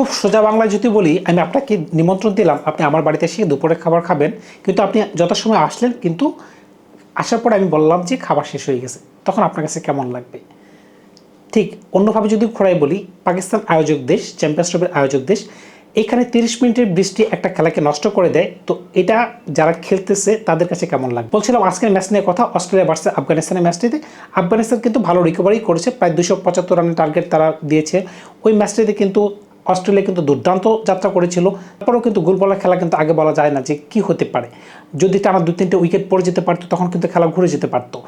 খুব সোজা বাংলায় যদি বলি, আমি আপনাকে নিমন্ত্রণ দিলাম, আপনি আমার বাড়িতে এসে দুপুরে খাবার খাবেন। কিন্তু আপনি যথাসময় আসলেন, কিন্তু আসার পরে আমি বললাম যে খাবার শেষ হয়ে গেছে। তখন আপনার কাছে কেমন লাগবে? ঠিক অন্যভাবে যদি ঘোরাই বলি, পাকিস্তান আয়োজক দেশ, চ্যাম্পিয়ন্স ট্রফির আয়োজক দেশ, এখানে তিরিশ মিনিটের বৃষ্টি একটা খেলাকে নষ্ট করে দেয়। তো এটা যারা খেলতেছে, তাদের কাছে কেমন লাগে বলছিলাম আজকের ম্যাচ নিয়ে কথা, অস্ট্রেলিয়া ভার্সেস আফগানিস্তানের ম্যাচটিতে। আফগানিস্তান কিন্তু ভালো রিকভারি করেছে, প্রায় দুশো পঁচাত্তর রানের টার্গেট তারা দিয়েছে। ওই ম্যাচটিতে কিন্তু অস্ট্রেলিয়া কিন্তু দুর্দান্ত যাত্রা করেছিল। তারপরেও কিন্তু গোল বলার খেলা কিন্তু আগে বলা যায় না যে কি হতে পারে। যদি টানা দু তিনটে উইকেট পড়ে যেতে পারতো, তখন কিন্তু খেলা ঘুরে যেতে পারতো।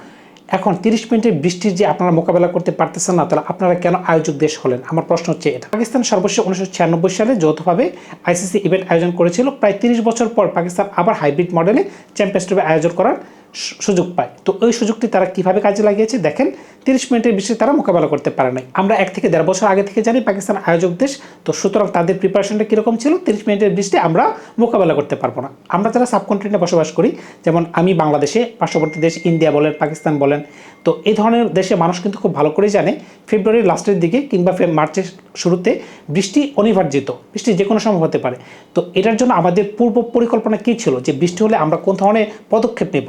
এখন তিরিশ মিনিটের বৃষ্টির যে আপনারা মোকাবেলা করতে পারতেছেন না, তাহলে আপনারা কেন আয়োজক দেশ হলেন? আমার প্রশ্ন হচ্ছে এটা। পাকিস্তান সর্বশেষ উনিশশো ছিয়ানব্বই সালে যৌথভাবে আইসিসি ইভেন্ট আয়োজন করেছিল। প্রায় তিরিশ বছর পর পাকিস্তান আবার হাইব্রিড মডেলে চ্যাম্পিয়ন্স ট্রফি আয়োজন করার সুযোগ পায়। তো ওই সুযোগটি তারা কীভাবে কাজে লাগিয়েছে? দেখেন, তিরিশ মিনিটের বৃষ্টি তারা মোকাবেলা করতে পারে নাই। আমরা এক থেকে দেড় বছর আগে থেকে জানি পাকিস্তান আয়োজক দেশ। তো সুতরাং তাদের প্রিপারেশনটা কীরকম ছিল? তিরিশ মিনিটের বৃষ্টি আমরা মোকাবেলা করতে পারব না। আমরা যারা সাবকন্টিনেন্টে বসবাস করি, যেমন আমি বাংলাদেশে, পার্শ্ববর্তী দেশ ইন্ডিয়া বলেন, পাকিস্তান বলেন, তো এই ধরনের দেশে মানুষ কিন্তু খুব ভালো করে জানে, ফেব্রুয়ারির লাস্টের দিকে কিংবা মার্চের শুরুতে বৃষ্টি অনিবার্জিত, বৃষ্টি যে কোনো সময় হতে পারে। তো এটার জন্য আমাদের পূর্ব পরিকল্পনা কী ছিল? যে বৃষ্টি হলে আমরা কোন ধরনের পদক্ষেপ নেব?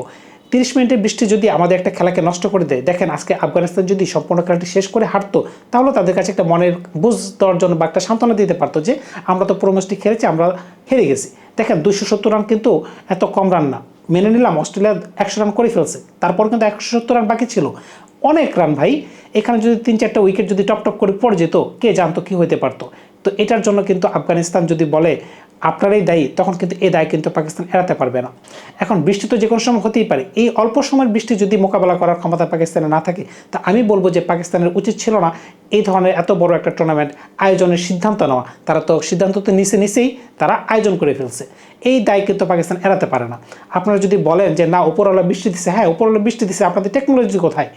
তিরিশ মিনিটের বৃষ্টি যদি আমাদের একটা খেলাকে নষ্ট করে দেয়, দেখেন আজকে আফগানিস্তান যদি সম্পূর্ণ খেলাটি শেষ করে হারতো, তাহলে তাদের কাছে একটা মনের বুঝ দেওয়ার জন্য বা একটা সান্ত্বনা দিতে পারতো যে, আমরা তো পুরো ম্যাচটি খেলেছি, আমরা হেরে গেছি। দেখেন দুশো সত্তর রান কিন্তু এত কম রান না। মেনে নিলাম, অস্ট্রেলিয়া একশো রান করে ফেলছে। তারপর কিন্তু একশো সত্তর রান বাকি ছিল। অনেক রান ভাই, এখানে যদি তিন চারটা উইকেট যদি টপ টপ করে পড়ে যেত, কে জানতো কি হতে পারতো? তো এটার জন্য কিন্তু আফগানিস্তান যদি বলে আপনারাই দায়ী, তখন কিন্তু এই দায় কিন্তু পাকিস্তান এড়াতে পারবে না। এখন বৃষ্টি তো যে কোনো সময় হতেই পারে। এই অল্প সময়ের বৃষ্টি যদি মোকাবেলা করার ক্ষমতা পাকিস্তানে না থাকে, তা আমি বলব যে পাকিস্তানের উচিত ছিল না এই ধরনের এত বড় একটা টুর্নামেন্ট আয়োজনের সিদ্ধান্ত নেওয়া। তারা তো সিদ্ধান্ত তো নিচে নিচেই তারা আয়োজন করে ফেলছে। এই দায় কিন্তু পাকিস্তান এড়াতে পারে না। আপনারা যদি বলেন যে, না, উপরওয়ালা বৃষ্টি দিছে। হ্যাঁ উপরওয়ালা বৃষ্টি দিছে। আপনাদের টেকনোলজি কোথায়?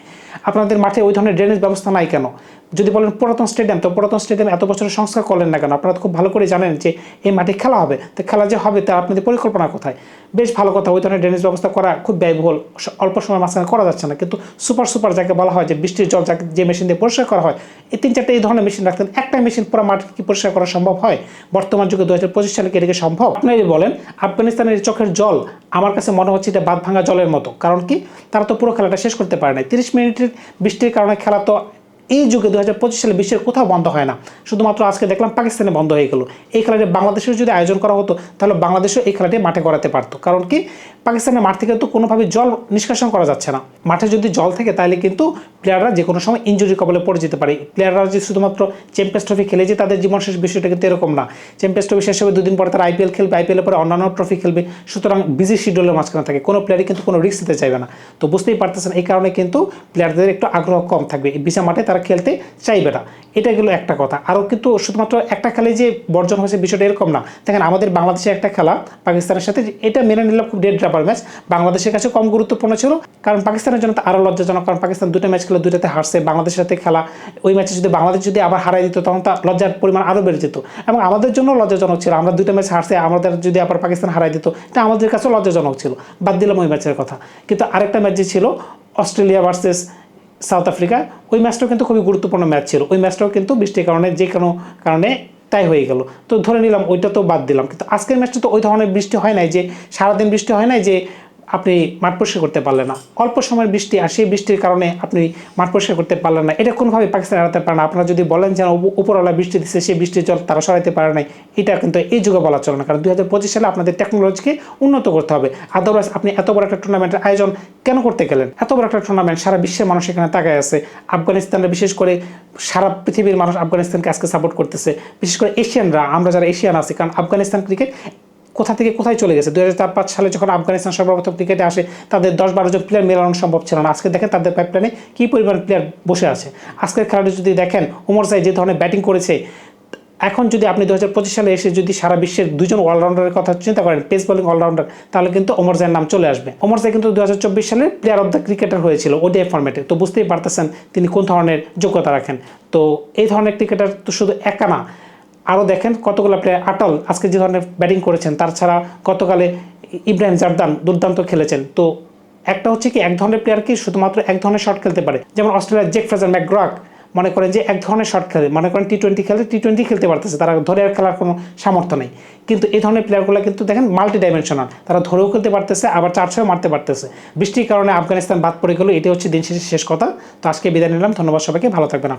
আপনাদের মাঠে ওই ধরনের ড্রেনেজ ব্যবস্থা নাই কেন? যদি বলেন পুরাতন স্টেডিয়াম, তো পুরাতন স্টেডিয়াম এত বছরের সংস্কার করলেন না কেন? আপনারা তো খুব ভালো করে জানেন যে এই মাঠে খেলা হবে। তো খেলা যে হবে তা আপনাদের পরিকল্পনা কোথায়? বেশ ভালো কথা, ওই ধরনের ড্রেনেজ ব্যবস্থা করা খুব ব্যয়বহুল। অল্প সময় মাঝখানে করা যাচ্ছে না। কিন্তু সুপার সুপার যাকে বলা হয় যে বৃষ্টির জল যাকে যে মেশিন দিয়ে পরিষ্কার করা হয়, এই তিন চারটে এই ধরনের মেশিন রাখতেন। একটা মেশিন পুরো মাঠ কি পরিষ্কার করা সম্ভব হয়? বর্তমান যুগে দু হাজার পঁচিশ সালে কি এটাকে সম্ভব? আপনারা বলেন, আফগানিস্তানের চোখের জল, আমার কাছে মনে হচ্ছে এটা বাদ ভাঙা জলের মতো। কারণ কি? তারা তো পুরো খেলাটা শেষ করতে পারে না তিরিশ মিনিটের বৃষ্টির কারণে খেলা তো এই যুগে দু হাজার পঁচিশ সালে বিশ্বের কোথাও বন্ধ হয় না। শুধুমাত্র আজকে দেখলাম পাকিস্তানে বন্ধ হয়ে গেল। এই খেলাটি বাংলাদেশেও যদি আয়োজন করা হতো, তাহলে বাংলাদেশেও এই খেলাটি মাঠে করাতে পারতো। কারণ কি? পাকিস্তানের মাঠ থেকে তো কোনোভাবে জল নিষ্কাশন করা যাচ্ছে না। মাঠে যদি জল থাকে তাহলে কিন্তু প্লেয়াররা যে কোনো সময় ইঞ্জুরি কবলে পড়ে যেতে পারে। প্লেয়াররা যে শুধুমাত্র চ্যাম্পিয়ন্স ট্রফি খেলে যে তাদের জীবন শেষ বিষয়টা কিন্তু এরকম না। চ্যাম্পিয়ন্স ট্রফি শেষ হবে দুদিন পরে তারা আইপিএল খেলবে আইপিএল পরে অন্যান্য ট্রফি খেলবে। সুতরাং বিজি শিডিউলের মাঝখানে থাকে। কোনো প্লেয়ারই কিন্তু কোনো রিস্ক নিতে চাইবে না। তো বুঝতেই পারতেছেন, এই কারণে কিন্তু প্লেয়ারদের একটু আগ্রহ কম থাকবে। বিশা মাঠে তারা খেলতে চাইবে না। এটা গেলো একটা কথা। আরও কিন্তু শুধুমাত্র একটা খেলে যে বর্জন হয়েছে বিষয়টা এরকম না। দেখেন, আমাদের বাংলাদেশে একটা খেলা, পাকিস্তানের সাথে এটা মেনে নিলাম খুব ডেড ড্রাপার ম্যাচ বাংলাদেশের কাছে কম গুরুত্বপূর্ণ ছিল, কারণ পাকিস্তানের জন্য তো আরও লজ্জাজনক, কারণ পাকিস্তান দুটো ম্যাচ খেলে দুটাতে হারছে, বাংলাদেশের সাথে খেলা, ওই ম্যাচে যদি বাংলাদেশ যদি আবার হারাই দিত, তখন তা লজ্জার পরিমাণ আরও বেড়ে যেত। এবং আমাদের জন্য লজ্জাজনক ছিল, আমরা দুটো ম্যাচ হারছে, আমাদের যদি আবার পাকিস্তান হারাই দিত এটা আমাদের কাছেও লজ্জাজনক ছিল। বাদ দিলাম ওই ম্যাচের কথা। কিন্তু আরেকটা ম্যাচ যে ছিল, অস্ট্রেলিয়া ভার্সেস সাউথ আফ্রিকা, ওই ম্যাচটাও কিন্তু খুবই গুরুত্বপূর্ণ ম্যাচ ছিল। ওই ম্যাচটাও কিন্তু বৃষ্টির কারণে, যে কোনো কারণে তাই হয়ে গেল। তো ধরে নিলাম, ওইটা তো বাদ দিলাম। কিন্তু আজকের ম্যাচটা তো ওই ধরনের বৃষ্টি হয় নাই যে, সারাদিন বৃষ্টি হয় নাই যে আপনি মাঠ পরিষ্কার করতে পারলেন না। অল্প সময়ের বৃষ্টি আর সেই বৃষ্টির কারণে আপনি মাঠ পরিষ্কার করতে পারলেন না। এটা কোনোভাবে পাকিস্তান এড়াতে পারে না। আপনারা যদি বলেন যে উপরওয়ালা বৃষ্টি দিচ্ছে, সেই বৃষ্টির জল তারা সরাইতে পারে নাই, এটা কিন্তু এই যুগে বলা চলে না। কারণ দুই হাজার পঁচিশ সালে আপনাদের টেকনোলজিকে উন্নত করতে হবে। আদারওয়াইজ আপনি এত বড় একটা টুর্নামেন্টের আয়োজন কেন করতে গেলেন? এত বড় একটা টুর্নামেন্ট সারা বিশ্বের মানুষ এখানে তাকায় আছে। আফগানিস্তানরা বিশেষ করে সারা পৃথিবীর মানুষ আফগানিস্তানকে আজকে সাপোর্ট করতেছে। বিশেষ করে এশিয়ানরা, আমরা যারা এশিয়ান আছি, কারণ আফগানিস্তান ক্রিকেট কোথা থেকে কোথায় চলে গেছে? দু হাজার সালে যখন আফগানিস্তান সর্বপ্রথম ক্রিকেটে আসে, তাদের দশ বারো জন প্লেয়ার মেলানো সম্ভব ছিল না। আজকে দেখেন তাদের পাইপলাইনে কী পরিমাণ প্লেয়ার বসে আছে। আজকের খেলাটি যদি দেখেন, ওমর সাই যে ধরনের ব্যাটিং করেছে, এখন যদি আপনি দু হাজার পঁচিশ সালে এসে যদি সারা বিশ্বের দুজন অলরাউন্ডারের কথা চিন্তা করেন পেস বোলিং অলরাউন্ডার তাহলে কিন্তু ওমর জাইয়ের নাম চলে আসবে। ওমর জাই কিন্তু দু হাজার চব্বিশ সালে প্লেয়ার অফ দ্য ক্রিকেটার হয়েছিল ওডিআই ফর্মেটে তো বুঝতেই পারতেছেন তিনি কোন ধরনের যোগ্যতা রাখেন। তো এই ধরনের ক্রিকেটার তো শুধু একা না আরও দেখেন কতগুলো প্লেয়ার আটল আজকে যে ধরনের ব্যাটিং করেছেন, তার ছাড়া গতকালে ইব্রাহিম জারদান দুর্দান্ত খেলেছেন। তো একটা হচ্ছে কি, এক ধরনের প্লেয়ার কি শুধুমাত্র এক ধরনের শট খেলতে পারে? যেমন অস্ট্রেলিয়ার জেক ফ্রেজার ম্যাকগ্রাক মনে করেন যে এক ধরনের শর্ট খেলে, মনে করেন টি টোয়েন্টি খেলে টি টোয়েন্টি খেলতে পারতেছে, তারা ধরে আর খেলার কোনো সামর্থ্য নেই। কিন্তু এই ধরনের প্লেয়ারগুলো কিন্তু দেখেন মাল্টি ডাইমেনশনাল তারা ধরেও খেলতে পারতেছে, আবার চার ছয় মারতে পারতেছে। বৃষ্টির কারণে আফগানিস্তান বাদ পড়ে গেলো, এটাই হচ্ছে দিন শেষে শেষ কথা। তো আজকে বিদায় নিলাম, ধন্যবাদ সবাইকে, ভালো থাকবেন আপনার।